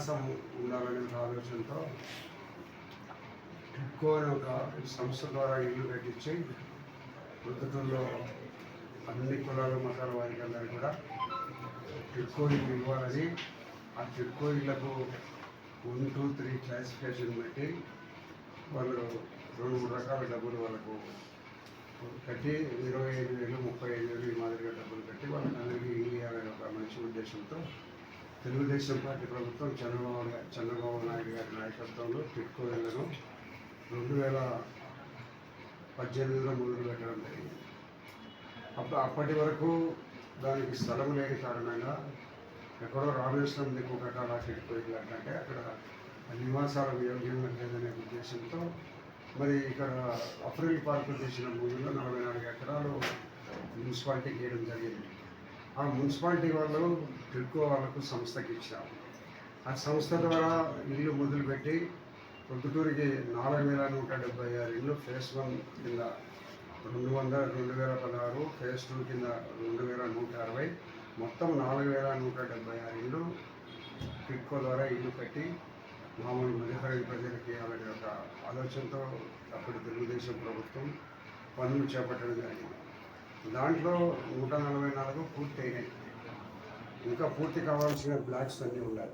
అవకాశం ఉండాలనే ఆలోచనతో టిక్కో అనే ఒక సంస్థ ద్వారా ఇల్లు కట్టించి ప్రొద్దుటూరులో అన్ని కులాల మతాల వారికి అందరూ కూడా టిక్కో ఇల్లు ఇవ్వాలని ఆ టిక్కో ఇళ్ళకు వన్ టూ త్రీ క్లాసిఫికేషన్ పెట్టి వాళ్ళు రెండు మూడు రకాల డబ్బులు వాళ్ళకు కట్టి ఇరవై ఐదు వేలు ముప్పై ఐదు వేలు ఈ మాదిరిగా డబ్బులు కట్టి వాళ్ళకి అందరికీ ఇల్లు ఇవ్వాలనే ఒక మంచి ఉద్దేశంతో తెలుగుదేశం పార్టీ ప్రభుత్వం చంద్రబాబు చంద్రబాబు నాయుడు గారి నాయకత్వంలో టిక్కో ఇళ్ళను రెండు వేల పద్దెనిమిదిలో మొదలు పెట్టడం జరిగింది. అప్పుడు అప్పటి వరకు దానికి స్థలం లేని కారణంగా ఎక్కడో రామేశ్వరం దిక్కు కట్టాలా టిక్కో ఇల్లు అంటే అక్కడ నివాసాల యోగ్యంగా లేదనే ఉద్దేశంతో మరి ఇక్కడ అప్రిల్ పార్కు చేసిన భూమిలో నలభై నాలుగు ఎకరాలు మున్సిపాలిటీకి వేయడం జరిగింది. ఆ మున్సిపాలిటీ వాళ్ళు టిడ్కో వాళ్ళకు సంస్థకి ఇచ్చారు. ఆ సంస్థ ద్వారా ఇల్లు మొదలుపెట్టి పొద్దుటూరికి నాలుగు వేల నూట డెబ్బై ఆరు ఇల్లు ఫేస్ వన్ కింద రెండు వందల రెండు వేల పదహారు ఫేస్ టూ కింద రెండు వేల నూట అరవై మొత్తం నాలుగు వేల నూట డెబ్బై ఆరు ఇల్లు టిడ్కో ద్వారా ఇల్లు కట్టి మామూలు మధ్యతరగతి ప్రజలకి అలాంటి ఒక ఆలోచనతో అప్పుడు తెలుగుదేశం ప్రభుత్వం పనులు చేపట్టడం జరిగింది. దాంట్లో నూట నలభై నాలుగు పూర్తి అయినాయి. ఇంకా పూర్తి కావాల్సిన బ్లాక్స్ అన్నీ ఉన్నాయి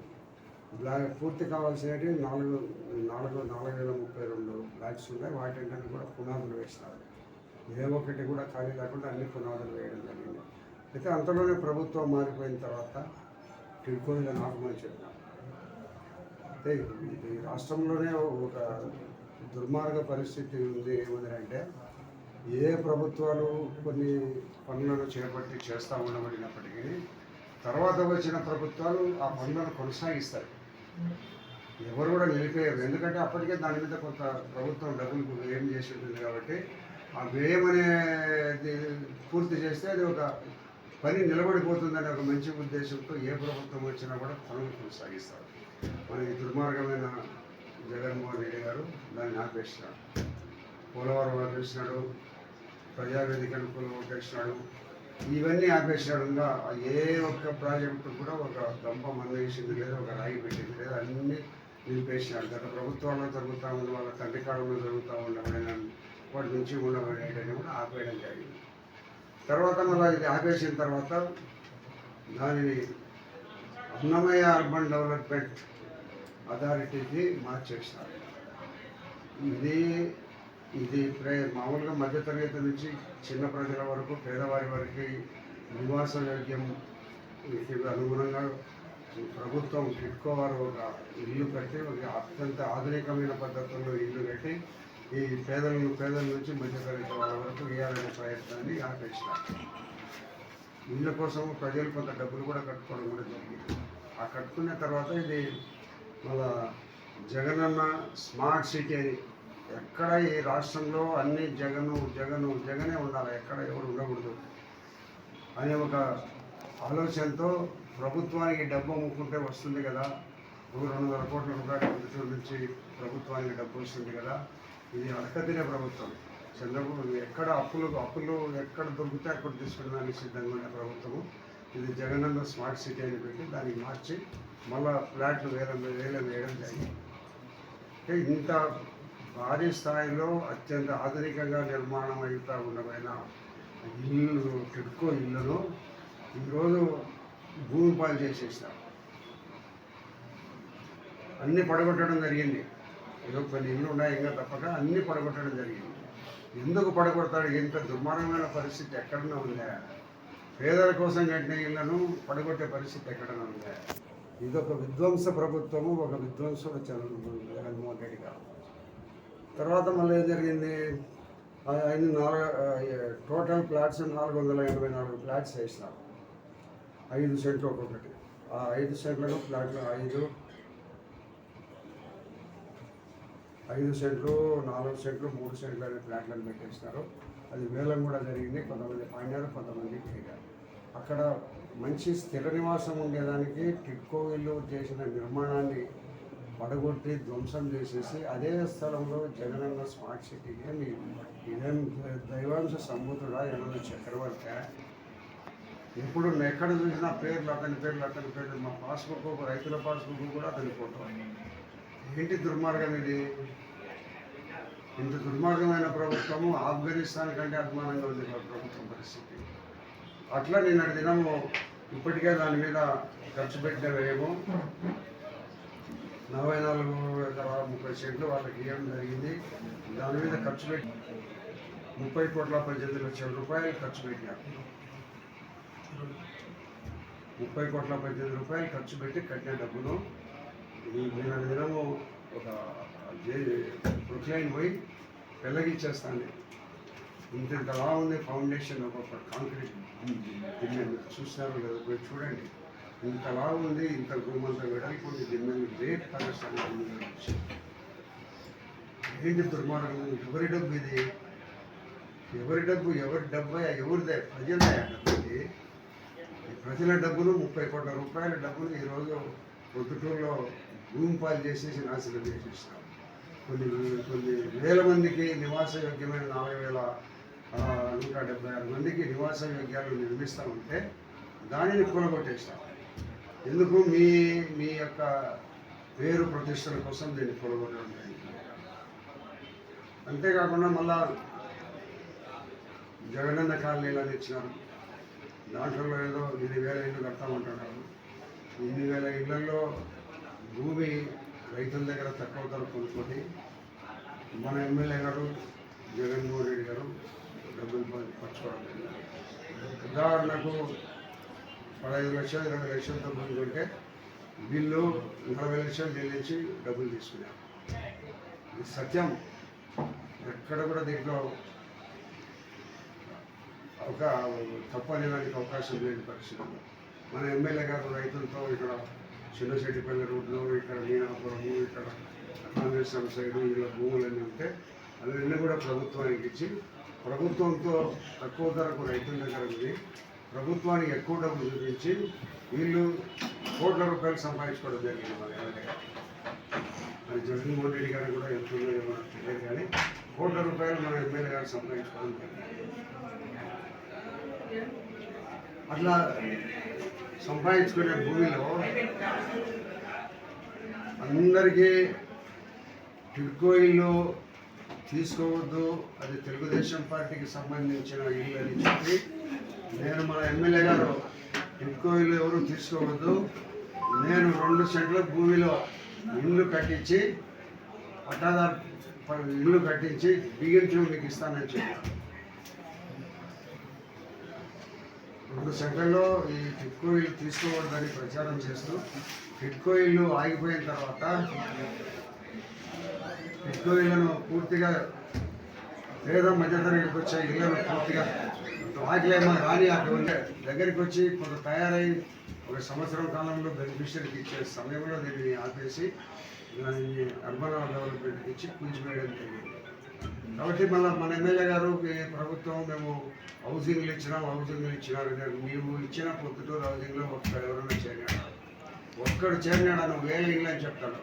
బ్లాక్ పూర్తి కావాల్సినవి నాలుగు నాలుగు నాలుగు వేల ముప్పై రెండు బ్లాక్స్ ఉన్నాయి. వాటింటిని కూడా పునాదులు వేస్తారు. ఏ ఒక్కటి కూడా ఖాళీ లేకుండా అన్ని పునాదులు వేయడం జరిగింది. అయితే అంతలోనే ప్రభుత్వం మారిపోయిన తర్వాత టిడ్కోయిల నాగమని చెప్పాను. అయితే ఈ రాష్ట్రంలోనే ఒక దుర్మార్గ పరిస్థితి ఉంది ఏముంది అంటే ఏ ప్రభుత్వాలు కొన్ని పనులను చేపట్టి చేస్తూ ఉండబడినప్పటికీ తర్వాత వచ్చిన ప్రభుత్వాలు ఆ పనులను కొనసాగిస్తారు. ఎవరు కూడా నిలిపేయరు. ఎందుకంటే అప్పటికే దాని మీద కొంత ప్రభుత్వం డబ్బులు వ్యయం చేసి ఉంటుంది కాబట్టి ఆ వ్యయం అనేది పూర్తి చేస్తే అది ఒక పని నిలబడిపోతుందనే ఒక మంచి ఉద్దేశంతో ఏ ప్రభుత్వం వచ్చినా కూడా పనులు కొనసాగిస్తారు. మన ఈ దుర్మార్గమైన జగన్మోహన్ రెడ్డి గారు దాన్ని ఆపేసినాడు. పోలవరం ఆపేసినాడు ప్రజావేదికను కొనుగోటేసినాడు ఇవన్నీ ఆపేసినాడు ఏ ఒక్క ప్రాజెక్టు కూడా ఒక గంప మందేసింది లేదు ఒక రాయి పెట్టింది లేదు అన్నీ నిలిపేసినాడు. గత ప్రభుత్వాల్లో జరుగుతూ ఉంది వాళ్ళ తండ్రి కాలంలో జరుగుతూ ఉండబడిన వాటి నుంచి ఉండబడేటని కూడా ఆపేయడం జరిగింది. తర్వాత మళ్ళీ ఇది ఆపేసిన తర్వాత దానిని అన్నమయ్య అర్బన్ డెవలప్మెంట్ అథారిటీకి మార్చేసినారు ఇది ఇది మామూలుగా మధ్యతరగతి నుంచి చిన్న ప్రజల వరకు పేదవారి వరకు నివాస యోగ్యం అనుగుణంగా ప్రభుత్వం టిడ్కో వారు ఒక ఇల్లు కట్టి ఒక అత్యంత ఆధునికమైన పద్ధతుల్లో ఇల్లు కట్టి ఈ పేదలను పేదల నుంచి మధ్యతరగతి వాళ్ళ వరకు వేయాలనే ప్రయత్నాన్ని ఆపేసిన ఇళ్ళ కోసం ప్రజలు కొంత డబ్బులు కూడా కట్టుకోవడం కూడా జరిగింది. ఆ కట్టుకున్న తర్వాత ఇది మళ్ళా జగనన్న స్మార్ట్ సిటీ అని ఎక్కడ ఈ రాష్ట్రంలో అన్ని జగను జగను జగనే ఉండాలి. ఎక్కడ ఎవరు ఉండకూడదు. అనే ఒక ఆలోచనతో ప్రభుత్వానికి డబ్బు అమ్ముకుంటే వస్తుంది కదా. ఒక రెండు వందల కోట్ల రూపాయల ప్రభుత్వం నుంచి ప్రభుత్వానికి డబ్బు వస్తుంది కదా. ఇది అడకతినే ప్రభుత్వం. చంద్రబాబు ఎక్కడ అప్పులు అప్పులు ఎక్కడ దొరికితే అక్కడ తీసుకెళ్ళడానికి సిద్ధంగా ఉన్న ప్రభుత్వము. ఇది జగనన్న స్మార్ట్ సిటీ అని పెట్టి దాన్ని మార్చి మళ్ళా ఫ్లాట్లు వేలం వేలం వేయడం జరిగింది. ఇంత భారీ స్థాయిలో అత్యంత ఆధునికంగా నిర్మాణం అవుతా ఉండమైన ఇల్లు టిడ్కో ఇల్లును ఈరోజు భూమి పాలు చేసేసినారు. అన్నీ పడగొట్టడం జరిగింది. ఏదో కొన్ని ఇల్లు ఉన్నాయి ఇంకా తప్పక అన్ని పడగొట్టడం జరిగింది. ఎందుకు పడగొడతాడు ఇంత దుర్మార్గమైన పరిస్థితి ఎక్కడన్నా ఉందా? పేదల కోసం కట్టిన ఇళ్ళను పడగొట్టే పరిస్థితి ఎక్కడన్నా ఉందా? ఇదొక విధ్వంస ప్రభుత్వము ఒక విధ్వంసుడు చంద్రబాబు జగన్మోహన్ రెడ్డి గారు. తర్వాత మళ్ళీ ఏం జరిగింది? ఆయన నాలుగు టోటల్ ప్లాట్స్ నాలుగు వందల ఎనభై నాలుగు ప్లాట్స్ వేసినారు. ఐదు సెంట్లు ఒక్కొక్కటి. ఆ ఐదు సెంట్లను ప్లాట్లు ఐదు ఐదు సెంట్లు నాలుగు సెంట్లు మూడు సెంట్లు అనే ప్లాట్లను పెట్టేసినారు. అది వేలం కూడా జరిగింది. కొంతమంది పాడినారు కొంతమంది చేయగారు అక్కడ మంచి స్థిర నివాసం ఉండేదానికి టిట్కో ఇల్లు చేసిన నిర్మాణాన్ని పడగొట్టి ధ్వంసం చేసేసి అదే స్థలంలో జగనన్న స్మార్ట్ సిటీకి మీ ఇదేం దైవాంశ సంబూతుడా ఏమన్నా చక్రవర్తి? ఇప్పుడు ఎక్కడ చూసినా పేర్లు అతని పేర్లు అతని పేర్లు మా పాస్బుక్ రైతుల పాస్బుక్ కూడా అతని ఫోటో. ఏంటి దుర్మార్గం ఇది? ఇంత దుర్మార్గమైన ప్రభుత్వము ఆఫ్ఘనిస్తాన్ కంటే అభిమానంగా ఉంది మా ప్రభుత్వం పరిస్థితి. అట్లా నిన్నటి దినము ఇప్పటికే దాని మీద ఖర్చు పెట్టినవేమో నలభై నాలుగు ఎకరాల ముప్పై సెంట్లు వాళ్ళకి ఇవ్వడం జరిగింది. దాని మీద ఖర్చు పెట్టి ముప్పై కోట్ల పద్దెనిమిది లక్షల రూపాయలు ఖర్చు పెట్టారు ముప్పై కోట్ల పద్దెనిమిది రూపాయలు ఖర్చు పెట్టి కట్టిన డబ్బును ఈ నిన్న దినము ఒక ప్రొక్లైన్ పోయి పెళ్ళగిచ్చేస్తాను ఇంత ఇంతలా ఉంది ఫౌండేషన్ ఒక కాంక్రీట్ దీన్ని మీరు చూడండి. ఇంతలా ఉంది ఇంత గుమ్మంత వెడల్పు ఉంది రేట్ కనెక్షన్ ఏంటి దుర్మార్గం? ఎవరి డబ్బు ఇది? ఎవరి డబ్బు ఎవరి డబ్బు ఎవరిదే? ప్రజలే ఆ డబ్బు ఇది ఈ ప్రజల డబ్బులు ముప్పై కోట్ల రూపాయల డబ్బులు ఈరోజు పొద్దుటూరులో భూమి పాలు చేసేసి నాశనం చేసేస్తాం కొన్ని కొన్ని వేల మందికి నివాస యోగ్యమైన నలభై వేల నూట డెబ్బై ఆరు మందికి నివాస యోగ్యాలు నిర్మిస్తూ ఉంటే దానిని కూలగొట్టేస్తాం ఎందుకు? మీ మీ యొక్క పేరు ప్రతిష్టల కోసం దీన్ని కూలగొట్టడం జరిగింది. అంతేకాకుండా మళ్ళా జగనన్న కాలనీలు అని ఇచ్చినారు. దాంట్లో ఏదో ఇన్ని వేల ఇల్లు కడతామంటున్నారు. ఇన్ని వేల ఇళ్ళలో భూమి రైతుల దగ్గర తక్కువ ధర కొనుక్కొని మన ఎమ్మెల్యే గారు జగన్మోహన్ రెడ్డి గారు డబ్బులు పంచుకోవడం ఉదాహరణకు పదహైదు లక్షలు ఇరవై లక్షలతో ముందుకుంటే బిల్లు వీళ్ళు నలభై లక్షలు చెల్లించి డబ్బులు తీసుకున్నాం ఇది సత్యం. ఎక్కడ కూడా దీంట్లో ఒక తప్పు అవకాశం లేని పరిస్థితి. మన ఎమ్మెల్యే గారు రైతులతో ఇక్కడ చిన్నశెట్టిపల్లి రోడ్లో ఇక్కడ మీనాపురము ఇక్కడ కాంగ్రెస్ సైడు ఇలా భూములన్నీ ఉంటే అవన్నీ కూడా ప్రభుత్వానికి ఇచ్చి ప్రభుత్వంతో తక్కువ ధరకు రైతుల దగ్గర ఉంది ప్రభుత్వానికి ఎక్కువ డబ్బులు చూపించి వీళ్ళు కోట్ల రూపాయలు సంపాదించుకోవడం జరిగింది మన ఎమ్మెల్యే మరి జగన్మోహన్ రెడ్డి గారు కూడా ఎంత ఉందో తెలియదు కానీ కోట్ల రూపాయలు మన ఎమ్మెల్యే గారు సంపాదించుకోవడం జరిగింది. అట్లా సంపాదించుకునే భూమిలో అందరికీ టిడ్కో ఇల్లు తీసుకోవద్దు అది తెలుగుదేశం పార్టీకి సంబంధించిన ఇల్లు అని చెప్పి నేను మన ఎమ్మెల్యే గారు. టిడ్కో ఎవరు తీసుకోవద్దు. నేను రెండు సెంట్ల భూమిలో ఇల్లు కట్టించి పట్టాదారు ప- ఇల్లు కట్టించి బిగించి మీకు ఇస్తానని చెప్పాను రెండు సెంట్లలో ఈ టిడ్కో ఇల్లు తీసుకోవద్దని ప్రచారం చేస్తూ టిడ్కో ఇల్లు ఆగిపోయిన తర్వాత టిడ్కో ఇళ్ళను పూర్తిగా పేద మధ్యతరగతికి వచ్చే ఇళ్ళను పూర్తిగా ఆగిలేమో కానీ అటువంటి దగ్గరికి వచ్చి కొంత తయారై ఒక సంవత్సరం కాలంలో బెనిఫిషరీకి ఇచ్చే సమయంలో దీన్ని ఆపేసి దాన్ని అర్బన్ డెవలప్మెంట్కి ఇచ్చి కూల్చివేయడం జరిగింది. కాబట్టి మళ్ళీ మన ఎమ్మెల్యే గారు ప్రభుత్వం మేము హౌసింగ్లు ఇచ్చినాం హౌసింగ్లు ఇచ్చినారు. మేము నీవు ఇచ్చిన పొద్దుటూరు హౌసింగ్లో ఒక్క ఎవరైనా చేరినాడు? ఒక్కడు చేరినాడు? నువ్వు వేల ఇల్లు అని చెప్తాడు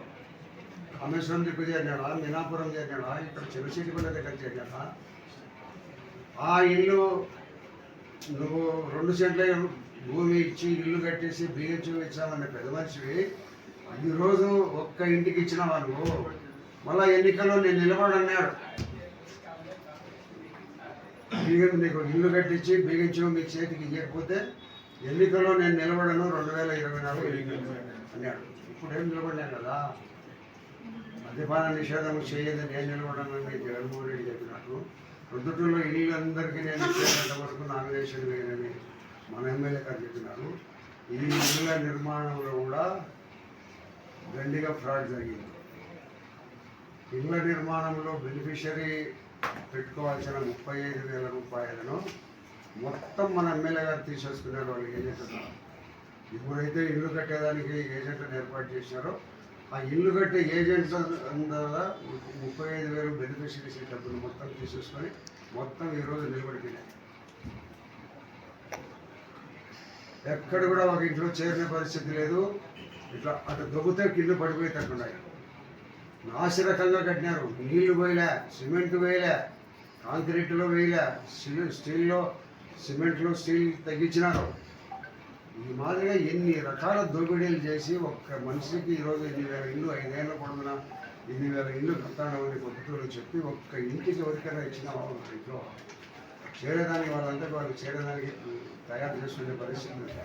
అమేశ్వరం దిక్కు చేరినాడా? మినాపురం చేరినాడా? ఇక్కడ చిన్నశీటిపల్లి దగ్గర చేరినాడా? ఆ ఇల్లు నువ్వు రెండు సెంట్ల భూమి ఇచ్చి ఇల్లు కట్టేసి బియ్యం ఇచ్చామన్న పెద్ద మనిషివి. ఈరోజు ఒక్క ఇంటికి ఇచ్చిన వాళ్ళు మళ్ళా ఎన్నికల్లో నేను నిలబడన్నాడు బియ్యం నీకు ఇల్లు కట్టించి బిగించు మీ చేతికి ఇవ్వకపోతే ఎన్నికల్లో నేను నిలబడను రెండు వేల ఇరవై నాలుగు ఎన్నికలు అన్నాడు. ఇప్పుడు ఏం నిలబడినాను కదా? మద్యపాన నిషేధం చేయదని నేను నిలబడనని జగన్మోహన్ రెడ్డి చెప్పినట్టు. ప్రొద్దుటూరులో ఇల్లు అందరికీ నేను ఇచ్చేంత వరకు నామినేషన్ వేయనని మన ఎమ్మెల్యే గారు చెప్పినారు. ఈ ఇళ్ళ నిర్మాణంలో కూడా దండిగా ఫ్రాడ్ జరిగింది. ఇళ్ళ నిర్మాణంలో బెనిఫిషరీ పెట్టుకోవాల్సిన ముప్పై ఐదు వేల రూపాయలను మొత్తం మన ఎమ్మెల్యే గారు తీసేసుకున్నారు వాళ్ళు ఏజెంట్ ఎవరైతే ఇల్లు కట్టేదానికి ఏజెంట్ని ఏర్పాటు చేశారో ఆ ఇల్లు కట్టే ఏజెంట్స్ అందరూ ముప్పై ఐదు వేలు బెనిఫిషరీస్ డబ్బులు మొత్తం తీసేసుకొని మొత్తం ఈరోజు నిలబడిపోయినాయి. ఎక్కడ కూడా ఒక ఇంట్లో చేరిన పరిస్థితి లేదు. ఇట్లా అటు దొబ్బితే కింద పడిపోయేటట్టున్నాయి. నాశరకంగా కట్టినారు. నీళ్ళు వేయలే సిమెంట్ వేయలే కాంక్రీట్లో వేయలే స్టీల్లో సిమెంట్లో స్టీల్ తగ్గించినారు. ఈ మాదిరిగా ఎన్ని రకాల దోపిడీలు చేసి ఒక్క మనిషికి ఈరోజు ఎన్ని వేల ఇల్లు ఐదేళ్ళ పొడవున ఎన్ని వేల ఇల్లు కట్టాలని పొద్దుటూరు చెప్పి ఒక్క ఇంటికి ఎవరికైనా ఇచ్చిన వాళ్ళు ఇంట్లో చేరేదానికి వాళ్ళంతా వాళ్ళు చేరేదానికి తయారు చేసుకునే పరిస్థితి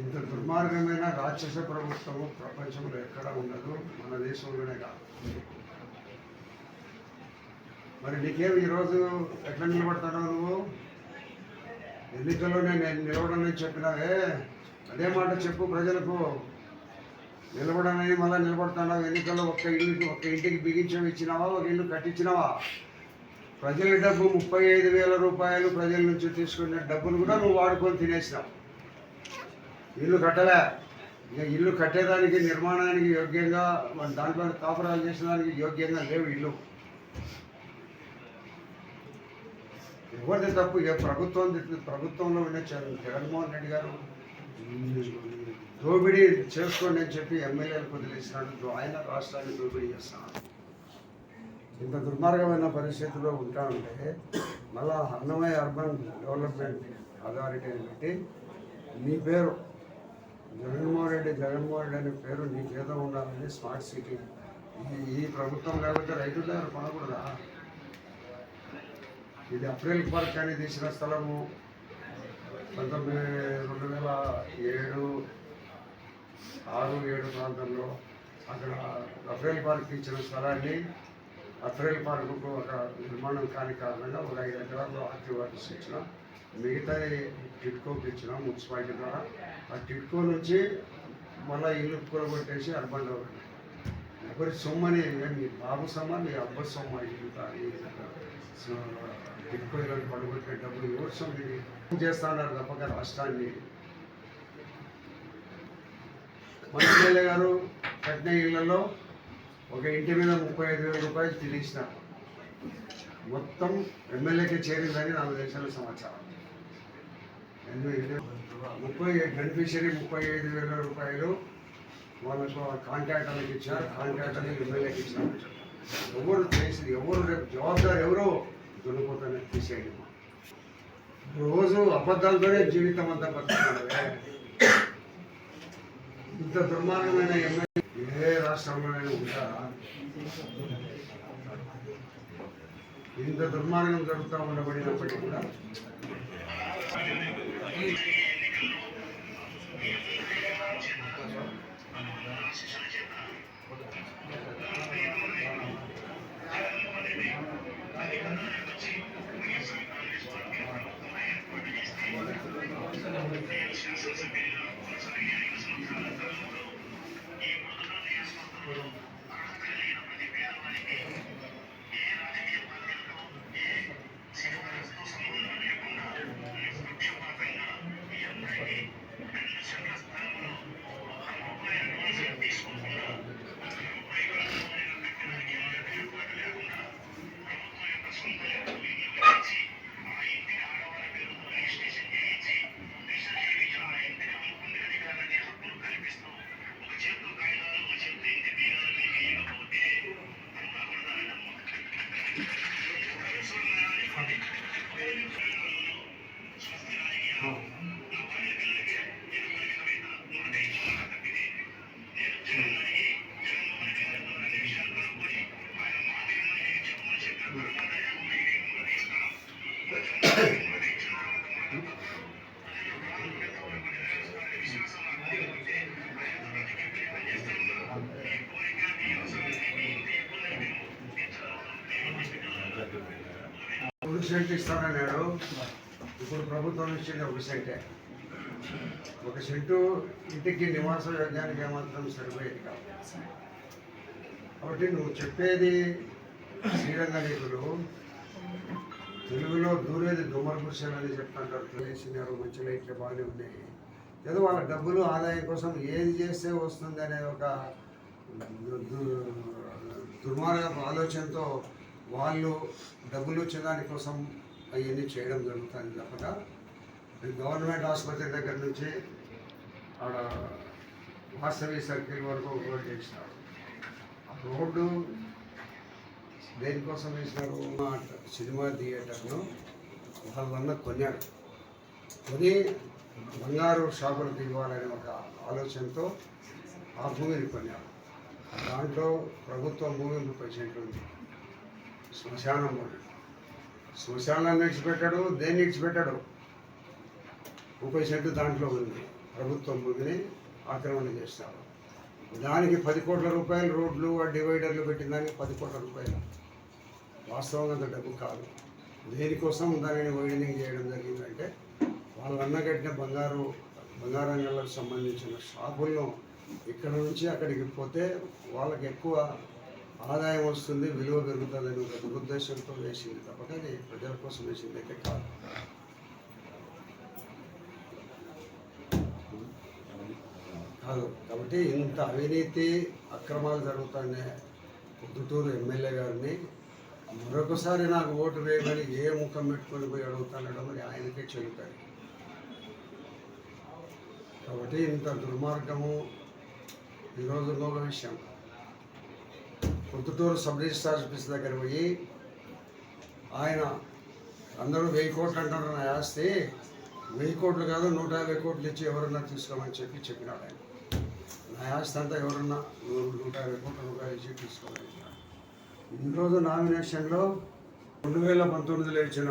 ఇంత దుర్మార్గమైన రాక్షస ప్రభుత్వము ప్రపంచంలో ఎక్కడా ఉండదు మన దేశంలోనే కాదు. మరి నీకేం ఈరోజు ఎట్లా నిలబడతావు నువ్వు? ఎన్నికల్లోనే నేను నిలబడనని చెప్పినావే అదే మాట చెప్పు ప్రజలకు. నిలబడనని మళ్ళీ నిలబడుతున్నావు ఎన్నికల్లో ఒక్క ఇంటికి ఒక్క ఇంటికి బిగించం ఇచ్చినావా ఒక ఇల్లు కట్టించినావా? ప్రజల డబ్బు ముప్పై ఐదు వేల రూపాయలు ప్రజల నుంచి తీసుకున్న డబ్బును కూడా నువ్వు వాడుకొని తినేసినావు. ఇల్లు కట్టలే. ఇక ఇల్లు కట్టేదానికి నిర్మాణానికి యోగ్యంగా దాంట్లో కాపురాలు చేసేదానికి యోగ్యంగా లేవు ఇల్లు. ఎవరిది తప్పు. ఏ ప్రభుత్వం ప్రభుత్వంలో ఉన్న జగన్మోహన్ రెడ్డి గారు దోపిడీ చేసుకోండి అని చెప్పి ఎమ్మెల్యేలకు వదిలేసినాడు. ఆయన రాష్ట్రాన్ని దోపిడీ చేస్తున్నాడు ఇంత దుర్మార్గమైన పరిస్థితిలో ఉంటా ఉంటే మళ్ళా అన్నమయ్య అర్బన్ డెవలప్మెంట్ అథారిటీని పెట్టి నీ పేరు జగన్మోహన్ రెడ్డి జగన్మోహన్ రెడ్డి అనే పేరు నీకేదో ఉండాలని స్మార్ట్ సిటీ. ఈ ఈ ప్రభుత్వం లేకపోతే రైతుల దగ్గర కొనకూడదా? ఇది అప్రిల్ పార్క్ అని తీసిన స్థలము. పంతొమ్మిది రెండు వేల ఏడు ఆరు ఏడు ప్రాంతంలో అక్కడ అప్రిల్ పార్క్ ఇచ్చిన స్థలాన్ని అప్రిల్ పార్కుకు ఒక నిర్మాణం కాని కారణంగా ఒక ఐదు ఎకరాల్లో ఆర్టీ ఆఫీస్ ఇచ్చిన. మిగతా టిట్కోకి ఇచ్చిన మున్సిపాలిటీ ద్వారా. ఆ టిట్కో నుంచి మళ్ళీ ఇల్లు కూరగొట్టేసి అర్బన్ డెవలప్మెంట్ ఎవరి సొమ్మని మీ బాబు సొమ్మ మీ అబ్బ సొమ్మ ఇల్లు ఎక్కువ టిట్కో ఇలాంటి డబ్బులు ఎవరి సొమ్ము ఇది చేస్తా ఉన్నారు తప్పక రాష్ట్రాన్ని? మన ఎమ్మెల్యే గారు కట్టిన ఇళ్ళలో ఒక ఇంటి మీద ముప్పై ఐదు వేల రూపాయలు తిరిగిసిన మొత్తం ఎమ్మెల్యేకి చేరిందని నాకు తెలిసిన సమాచారం. ముప్పై బెనిఫిషరీ ముప్పై ఐదు వేల రూపాయలు వాళ్ళకు కాంట్రాక్టర్లకు ఇచ్చారు కాంట్రాక్టర్లకు ఎమ్మెల్యేకి ఇచ్చారు. ఎవరు చేసి ఎవరు రేపు జవాబుదారు ఎవరు? దున్నుకోతానే తీసేయండి. రోజు అబద్ధాలతోనే జీవితం అంతా బతుకుతున్నాడు. ఇంత దుర్మార్గమైన ఎమ్మెల్యే ఏ రాష్ట్రంలోనైనా ఉంటారా? ఇంత దుర్మార్గం జరుగుతూ ఉండబడినప్పటికీ కూడా team. సెంట్ ఇస్తానన్నాడు ఇప్పుడు ప్రభుత్వం ఇచ్చింది ఒక సెంటే. ఒక సెంటు ఇంటికి నివాస యోగ్యానికి ఏమాత్రం సరిపోయేది కాదు. కాబట్టి నువ్వు చెప్పేది శ్రీరంగ నీకులు తెలుగులో దూరేది దుమ్మర అని చెప్తుంటారు. తెలిసినారు మంచి లైట్లు బాగానే ఉన్నాయి. ఏదో వాళ్ళ డబ్బులు ఆదాయం కోసం ఏది చేస్తే వస్తుంది అనే ఒక దు- దుర్మార్గపు ఆలోచనతో వాళ్ళు డబ్బులు వచ్చేదాని కోసం అవన్నీ చేయడం జరుగుతుంది తప్పక. గవర్నమెంట్ ఆసుపత్రి దగ్గర నుంచి ఆడ వాసవి సర్కిల్ వరకు ఒక రోడ్ చేసినారు. ఆ రోడ్డు దేనికోసం వేసినారు? మా సినిమా థియేటర్ను వాళ్ళన్న కొన్నాడు. కొని బంగారు షాపులకు ఇవ్వాలనే ఒక ఆలోచనతో ఆ భూమిని కొన్నాడు దాంట్లో ప్రభుత్వ భూమి ముప్పై సెంట్లు ఉంది. శ్మశానం శ్మశానాన్ని ఇచ్చిపెట్టాడు దేన్ని ఇచ్చిపెట్టాడు ముప్పై సెంటు దాంట్లో ఉంది. ప్రభుత్వం భూమిని ఆక్రమణ చేస్తారు దానికి పది కోట్ల రూపాయలు రోడ్లు ఆ డివైడర్లు పెట్టిన దానికి పది కోట్ల రూపాయలు. వాస్తవంగా అంత డబ్బు కాదు. దేనికోసం దానిని వైడనింగ్ చేయడం జరిగిందంటే వాళ్ళు అన్నగట్టిన బంగారు బంగారంగాలకు సంబంధించిన షాపుల్లో ఇక్కడ నుంచి అక్కడికి పోతే వాళ్ళకి ఎక్కువ ఆదాయం వస్తుంది విలువ పెరుగుతుంది ఒక దురుద్దేశంతో వేసింది తప్పక అది ప్రజల కోసం వేసింది అయితే కాదు. కాదు కాబట్టి ఇంత అవినీతి అక్రమాలు జరుగుతాయనే పొద్దుటూరు ఎమ్మెల్యే గారిని మరొకసారి నాకు ఓటు వేయమని ఏ ముఖం పెట్టుకొని పోయి అడుగుతానడం మరి ఆయనకే చెల్లుతాయి కాబట్టి ఇంత దుర్మార్గము ఈరోజు ఒక విషయం. పొద్దుటూరు సబ్ రిజిస్ట్రార్ ఆఫీస్ దగ్గర పోయి ఆయన అందరూ వెయ్యి కోట్లు అంటారు నా ఆస్తి. వెయ్యి కోట్లు కాదు నూట యాభై కోట్లు ఇచ్చి ఎవరన్నా తీసుకోమని చెప్పి చెప్పినాడు ఆయన. నా ఆస్తి అంతా ఎవరన్నా నూ- నూట యాభై కోట్ల రూపాయలు ఇచ్చి తీసుకోమని ఇన్ని రోజు నామినేషన్లో రెండు వేల పంతొమ్మిదిలో ఇచ్చిన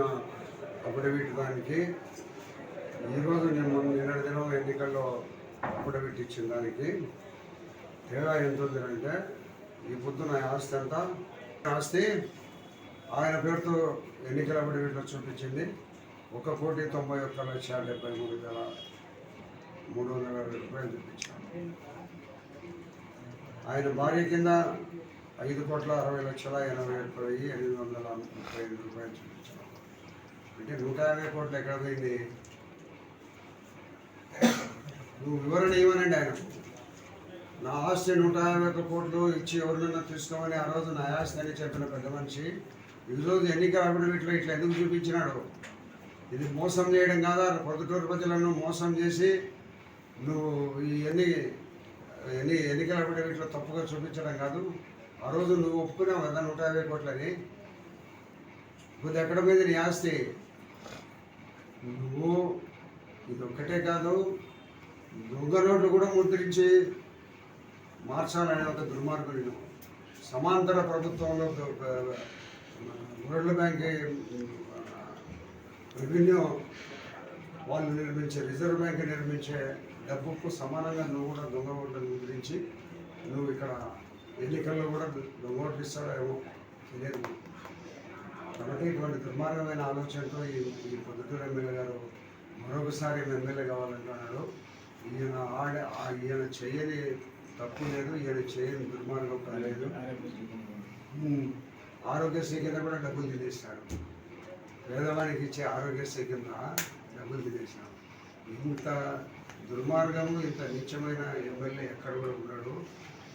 అఫిడవిట్ దానికి ఈరోజు నేను నిన్నటి దినం ఎన్నికల్లో అఫిడవిట్ ఇచ్చిన దానికి తేడా ఎంత ఉందంటే ఈ పొద్దున ఆస్తి అంతా ఆస్తి. ఆయన పేరుతో ఎన్నికల అఫిడవిట్లో చూపించింది. ఒక కోటి తొంభై ఒక్క లక్ష డెబ్బై మూడు వేల మూడు వందల అరవై రూపాయలు చూపించాను ఆయన భార్య కింద ఐదు కోట్ల అరవై లక్షల ఎనభై ఒక్క వెయ్యి ఎనిమిది వందల ముప్పై ఐదు రూపాయలు చూపించాను అంటే నూట యాభై కోట్లు ఎక్కడ పోయింది? నువ్వు వివరణ ఇవ్వనండి ఆయన. నా ఆస్తి నూట యాభై ఒక్క కోట్లు ఇచ్చి ఎవరినైనా తీసుకోమని ఆ రోజు నా ఆస్తి అని చెప్పిన పెద్ద మనిషి ఈరోజు ఎన్నికల అఫిడవిట్లో ఇట్లా ఎందుకు చూపించినాడు? ఇది మోసం చేయడం కాదా? పొద్దుటూరు ప్రజలను మోసం చేసి నువ్వు ఈ ఎన్ని ఎన్ని ఎన్నికల అఫిడవిట్లో తప్పుగా చూపించడం కాదు. ఆ రోజు నువ్వు ఒప్పుకున్నావు కదా నూట యాభై కోట్లని? ఇప్పుడు ఎక్కడ మీద నీ ఆస్తి? నువ్వు ఇది ఒక్కటే కాదు దొంగ నోట్లు కూడా ముద్రించి మార్చాలనే ఒక దుర్మార్గుడు సమాంతర ప్రభుత్వంలో వరల్డ్ బ్యాంక్ రెవెన్యూ వాళ్ళు నిర్మించే రిజర్వ్ బ్యాంక్ నిర్మించే డబ్బుకు సమానంగా నువ్వు కూడా దొంగ ఓట్లను ముద్రించి నువ్వు ఇక్కడ ఎన్నికల్లో కూడా దొంగ ఓట్లు ఇస్తాడేమో తెలియదు. కాబట్టి ఇటువంటి దుర్మార్గమైన ఆలోచనతో ఈ ఈ పొద్దుటూరు ఎమ్మెల్యే గారు మరొకసారి ఎమ్మెల్యే కావాలంటున్నాడు. ఈయన ఆడ ఈయన చేయని తప్పు లేదు ఈయన చేయని దుర్మార్గం కాలేదు ఆరోగ్యశ్రీ కింద కూడా డబ్బులు తినేసినాడు పేదవానికి ఇచ్చే ఆరోగ్యశ్రీ కింద డబ్బులు తినేసినాడు ఇంత దుర్మార్గము ఇంత నీచమైన ఎమ్మెల్యే ఎక్కడ కూడా ఉన్నాడు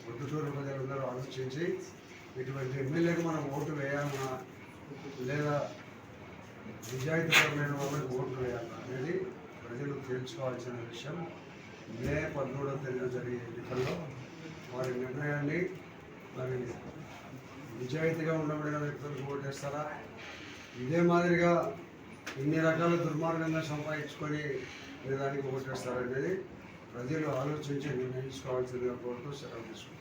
పొద్దుటూరు ప్రజలందరూ ఆలోచించి ఇటువంటి ఎమ్మెల్యేకి మనం ఓటు వేయాలన్నా లేదా నిజాయితీపరమైన వాళ్ళకి ఓట్లు వేయాలా అనేది ప్రజలు తేల్చుకోవాల్సిన విషయం. మే పదమూడవ తేదీన జరిగే ఎన్నికల్లో వారి నిర్ణయాన్ని మరి నిజాయితీగా ఉండబడిన వ్యక్తులకు ఓటేస్తారా ఇదే మాదిరిగా ఇన్ని రకాల దుర్మార్గంగా సంపాదించుకొని దానికి ఓటేస్తారనేది ప్రజలు ఆలోచించి నిర్ణయించుకోవాల్సిందిగా కోరుతూ సెలవు తీసుకుంటారు